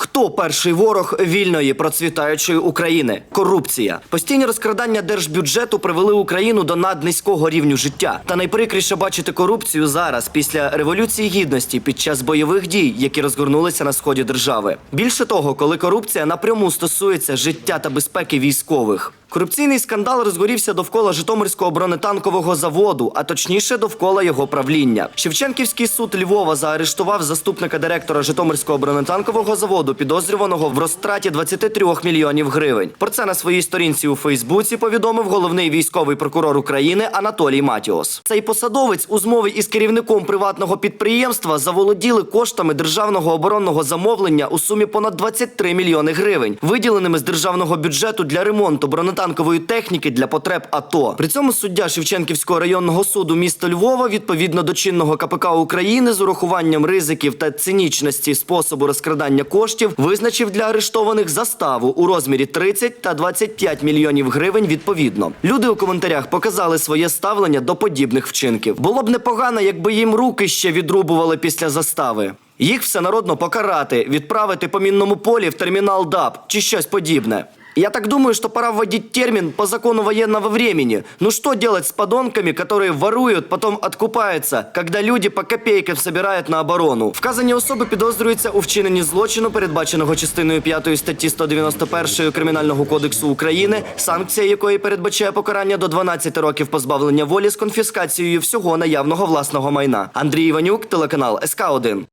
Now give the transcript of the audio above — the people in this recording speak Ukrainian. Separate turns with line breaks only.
Хто перший ворог вільної процвітаючої України? Корупція. Постійні розкрадання держбюджету привели Україну до наднизького рівню життя. Та найприкріше бачити корупцію зараз, після революції гідності, під час бойових дій, які розгорнулися на сході держави. Більше того, коли корупція напряму стосується життя та безпеки військових. Корупційний скандал розгорівся довкола Житомирського бронетанкового заводу, а точніше довкола його правління. Шевченківський суд Львова заарештував заступника директора Житомирського бронетанкового заводу, підозрюваного в розтраті 23 мільйонів гривень. Про це на своїй сторінці у Фейсбуці повідомив головний військовий прокурор України Анатолій Матіос. Цей посадовець у змові із керівником приватного підприємства заволоділи коштами державного оборонного замовлення у сумі понад 23 мільйони гривень, виділеними з державного бюджету для ремонту бронетанкової техніки для потреб АТО. При цьому суддя Шевченківського районного суду міста Львова відповідно до чинного КПК України з урахуванням ризиків та цинічності способу розкрадання коштів визначив для арештованих заставу у розмірі 30 та 25 мільйонів гривень відповідно. Люди у коментарях показали своє ставлення до подібних вчинків. Було б непогано, якби їм руки ще відрубували після застави. Їх всенародно покарати, відправити по мінному полі в термінал ДАП чи щось подібне. Я так думаю, что пора вводить термин по закону военного времени. Ну что делать с подонками, которые воруют, потом откупаются, когда люди по копейкам собирают на оборону? Вказані особи підозрюються у вчиненні злочину, передбаченого частиною 5 статті 191 Кримінального кодексу України, санкція якої передбачає покарання до 12 років позбавлення волі з конфіскацією всього наявного власного майна. Андрій Іванюк, телеканал СК 1